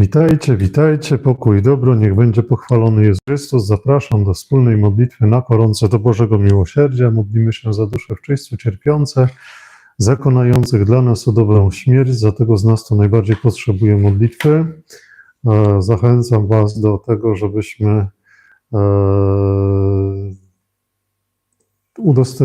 Witajcie, witajcie, pokój dobro, niech będzie pochwalony Jezus Chrystus. Zapraszam do wspólnej modlitwy na koronce do Bożego Miłosierdzia. Modlimy się za dusze w czyśćcu cierpiące, zakonających dla nas o dobrą śmierć, za tego z nas, kto najbardziej potrzebuje modlitwy. E, Zachęcam Was do tego, żebyśmy e,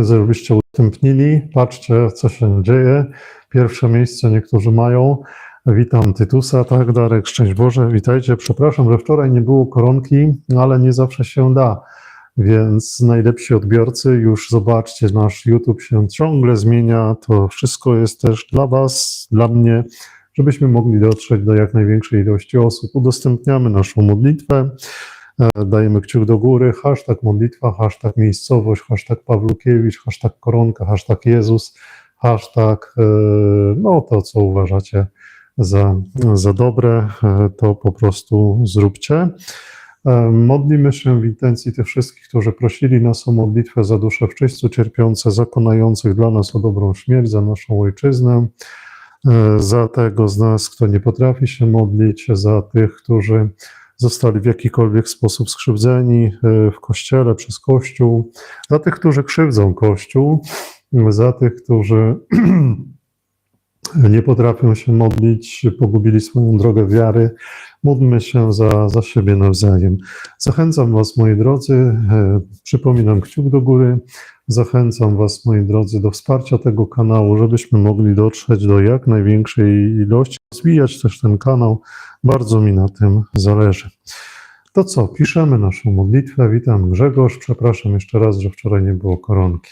żebyście udostępnili. Patrzcie, co się dzieje. Pierwsze miejsce niektórzy mają. Witam Tytusa, tak, Darek, szczęść Boże, witajcie. Przepraszam, że wczoraj nie było koronki, no ale nie zawsze się da, więc najlepsi odbiorcy, już zobaczcie, nasz YouTube się ciągle zmienia, to wszystko jest też dla Was, dla mnie, żebyśmy mogli dotrzeć do jak największej ilości osób. Udostępniamy naszą modlitwę, e, dajemy kciuk do góry, hashtag modlitwa, hashtag miejscowość, hashtag Pawlukiewicz, hashtag koronka, hashtag Jezus, hashtag, e, no to co uważacie za, za dobre, e, to po prostu zróbcie. E, Modlimy się w intencji tych wszystkich, którzy prosili nas o modlitwę za dusze w czyśćcu cierpiące, zakonających dla nas o dobrą śmierć, za naszą ojczyznę, e, za tego z nas, kto nie potrafi się modlić, za tych, którzy zostali w jakikolwiek sposób skrzywdzeni w Kościele, przez Kościół, za tych, którzy krzywdzą Kościół, za tych, którzy nie potrafią się modlić, pogubili swoją drogę wiary. Módlmy się za, za siebie nawzajem. Zachęcam Was, moi drodzy, e, przypominam kciuk do góry. Zachęcam Was, moi drodzy, do wsparcia tego kanału, żebyśmy mogli dotrzeć do jak największej ilości, rozwijać też ten kanał. Bardzo mi na tym zależy. To co, piszemy naszą modlitwę. Witam Grzegorz. Przepraszam jeszcze raz, że wczoraj nie było koronki.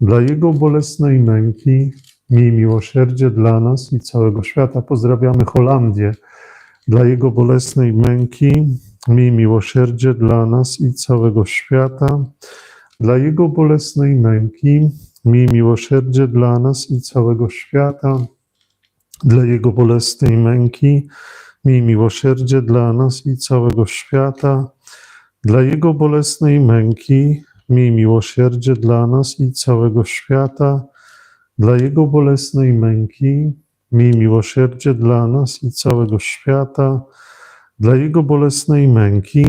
Dla Jego bolesnej męki Miej miłosierdzie dla nas i całego świata. Pozdrawiamy Holandię. dla Jego bolesnej męki, miej miłosierdzie dla nas i całego świata, dla Jego bolesnej męki, miej miłosierdzie dla nas i całego świata, dla Jego bolesnej męki, miej miłosierdzie dla nas i całego świata, dla Jego bolesnej męki, miej miłosierdzie dla nas i całego świata, dla Jego bolesnej męki, miej miłosierdzie dla nas i całego świata, dla Jego bolesnej męki,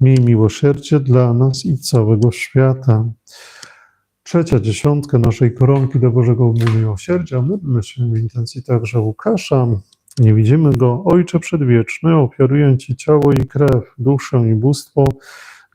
miej miłosierdzie dla nas i całego świata. Trzecia dziesiątka naszej koronki do Bożego Miłosierdzia. Módlmy się w intencji także Łukasza. Nie widzimy Go. Ojcze Przedwieczny, ofiaruję Ci ciało i krew, duszę i bóstwo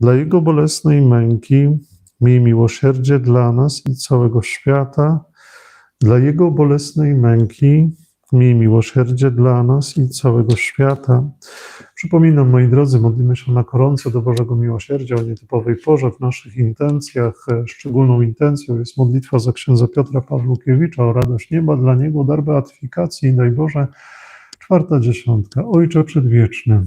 Dla Jego bolesnej męki, miej miłosierdzie dla nas i całego świata. Dla Jego bolesnej męki, miej miłosierdzie dla nas i całego świata. Przypominam, moi drodzy, modlimy się na koronce do Bożego Miłosierdzia o nietypowej porze w naszych intencjach. Szczególną intencją jest modlitwa za księdza Piotra Pawłukiewicza o radość nieba dla niego, dar beatyfikacji. Daj Boże, czwarta dziesiątka. Ojcze Przedwieczny,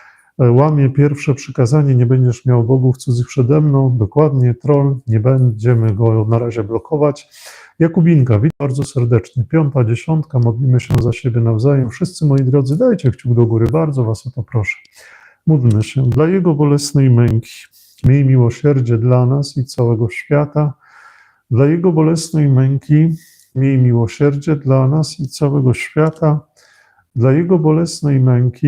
łamie pierwsze przykazanie, nie będziesz miał bogów cudzych przede mną, dokładnie, troll, nie będziemy go na razie blokować. Jakubinka, witam bardzo serdecznie. Piąta dziesiątka, modlimy się za siebie nawzajem. Wszyscy moi drodzy, dajcie kciuk do góry, bardzo was o to proszę. Módlmy się dla Jego bolesnej męki. Miej miłosierdzie dla nas i całego świata. Dla Jego bolesnej męki miej miłosierdzie dla nas i całego świata. Dla Jego bolesnej męki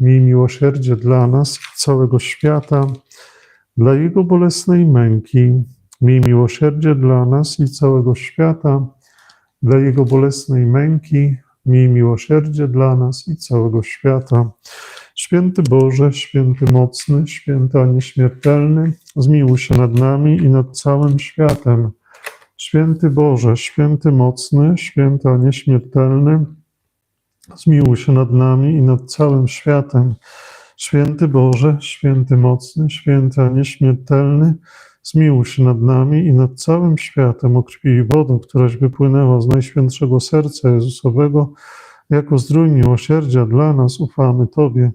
miej miłosierdzie dla nas całego świata. Dla Jego bolesnej męki miej miłosierdzie dla nas i całego świata. Dla Jego bolesnej męki miej miłosierdzie dla nas i całego świata. Święty Boże, święty mocny, święty a nieśmiertelny, zmiłuj się nad nami i nad całym światem. Święty Boże, święty mocny, święty a nieśmiertelny, zmiłuj się nad nami i nad całym światem. Święty Boże, święty mocny, święty a nieśmiertelny, zmiłuj się nad nami i nad całym światem o krwi i wodą, któraś wypłynęła z najświętszego serca Jezusowego, jako zdrój miłosierdzia dla nas ufamy Tobie.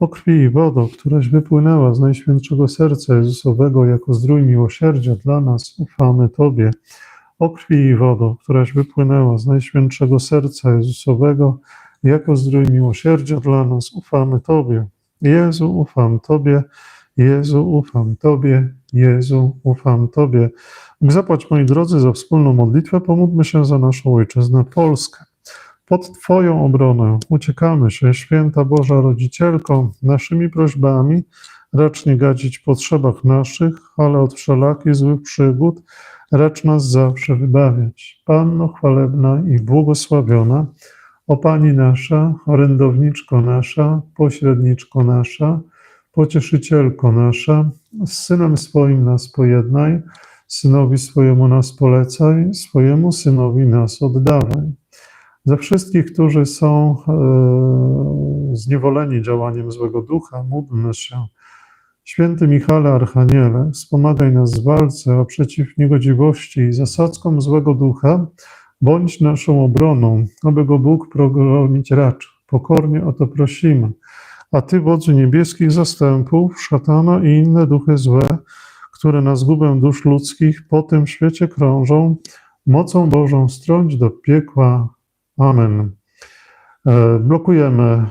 O krwi i wodo, któraś wypłynęła z najświętszego serca Jezusowego, jako zdrój miłosierdzia dla nas ufamy Tobie. O krwi i wodo, któraś wypłynęła z najświętszego serca Jezusowego, jako zdrój miłosierdzia dla nas ufamy Tobie. Jezu, ufam Tobie, Jezu, ufam Tobie, Jezu, ufam Tobie. Zapłać, moi drodzy, za wspólną modlitwę. Pomódlmy się za naszą ojczyznę Polskę. Pod Twoją obronę uciekamy się, święta Boża Rodzicielko, naszymi prośbami, racz nie gadzić potrzebach naszych, ale od wszelakich złych przygód, racz nas zawsze wybawiać. Panno chwalebna i błogosławiona, o Pani nasza, orędowniczko nasza, pośredniczko nasza, pocieszycielko nasza, z Synem swoim nas pojednaj, Synowi swojemu nas polecaj, swojemu Synowi nas oddawaj. Za wszystkich, którzy są e, zniewoleni działaniem złego ducha, módlmy się. Święty Michale Archaniele, wspomagaj nas w walce, a przeciw niegodziwości i zasadzkom złego ducha, bądź naszą obroną, aby go Bóg progronić racz. Pokornie o to prosimy. A Ty, wodzu niebieskich zastępów, szatana i inne duchy złe, które na zgubę dusz ludzkich po tym świecie krążą, mocą Bożą strąć do piekła. Amen. E, Blokujemy e,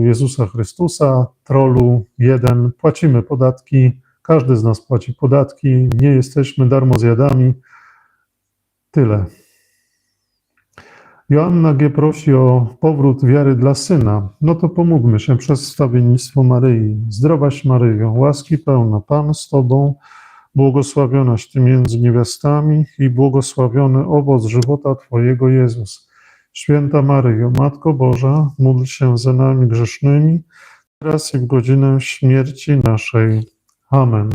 Jezusa Chrystusa, trolu jeden, płacimy podatki, każdy z nas płaci podatki, nie jesteśmy darmozjadami. Tyle. Joanna G. prosi o powrót wiary dla syna. No to pomógmy się przez wstawiennictwo Maryi. Zdrowaś Maryjo, łaski pełna, Pan z Tobą, błogosławionaś Ty między niewiastami i błogosławiony owoc żywota Twojego Jezus. Święta Maryjo, Matko Boża, módl się za nami grzesznymi, teraz i w godzinę śmierci naszej. Amen.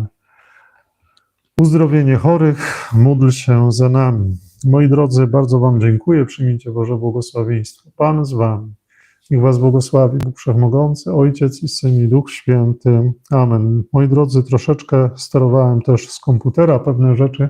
Uzdrowienie chorych, módl się za nami. Moi drodzy, bardzo Wam dziękuję. Przyjmijcie Boże błogosławieństwo. Pan z Wami. Niech Was błogosławi Bóg Wszechmogący, Ojciec i Syn i Duch Święty. Amen. Moi drodzy, troszeczkę sterowałem też z komputera pewne rzeczy,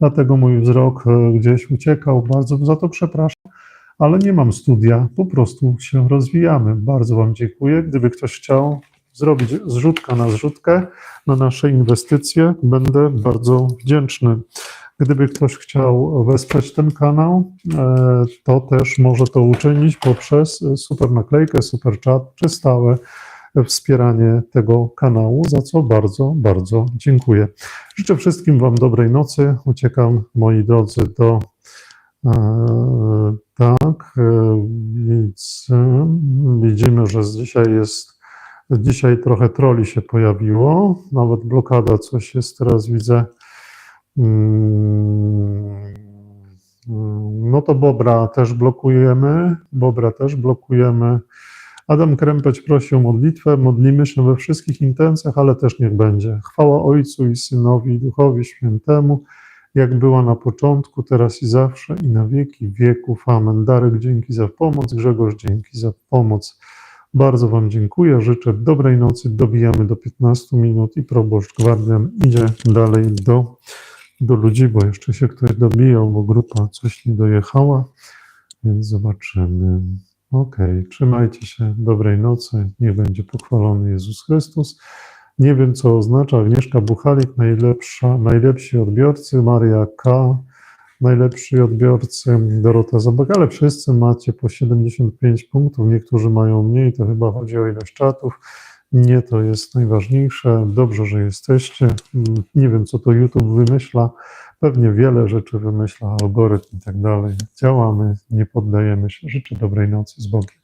dlatego mój wzrok e, gdzieś uciekał. Bardzo za to przepraszam, ale nie mam studia, po prostu się rozwijamy. Bardzo Wam dziękuję. Gdyby ktoś chciał zrobić zrzutka na zrzutkę na nasze inwestycje, będę bardzo wdzięczny. Gdyby ktoś chciał wesprzeć ten kanał, e, to też może to uczynić poprzez super naklejkę, super chat czy stałe wspieranie tego kanału, za co bardzo, bardzo dziękuję. Życzę wszystkim Wam dobrej nocy. Uciekam, moi drodzy, do. Tak, e, więc e, widzimy, że dzisiaj jest. Dzisiaj trochę troli się pojawiło, nawet blokada coś jest teraz, widzę. Mm, No to Bobra też blokujemy. Bobra też blokujemy. Adam Krępeć prosi o modlitwę. Modlimy się we wszystkich intencjach, ale też niech będzie. Chwała Ojcu i Synowi i Duchowi Świętemu, jak była na początku, teraz i zawsze, i na wieki wieków. Amen. Darek, dzięki za pomoc. Grzegorz, dzięki za pomoc. Bardzo Wam dziękuję. Życzę dobrej nocy. Dobijamy do 15 minut i proboszcz Gwardian idzie dalej do do ludzi, bo jeszcze się ktoś dobijał, bo grupa coś nie dojechała, więc zobaczymy. Okej, trzymajcie się, dobrej nocy, niech będzie pochwalony Jezus Chrystus. Nie wiem, co oznacza Agnieszka Buchalik, najlepsza, najlepsi odbiorcy, Maria K., najlepsi odbiorcy, Dorota Zabak, ale wszyscy macie po 75 punktów, niektórzy mają mniej, to chyba chodzi o ilość czatów. Nie, to jest najważniejsze. Dobrze, że jesteście. Nie wiem, co to YouTube wymyśla. Pewnie wiele rzeczy wymyśla, algorytm i tak dalej. Działamy, nie poddajemy się. Życzę dobrej nocy z Bogiem.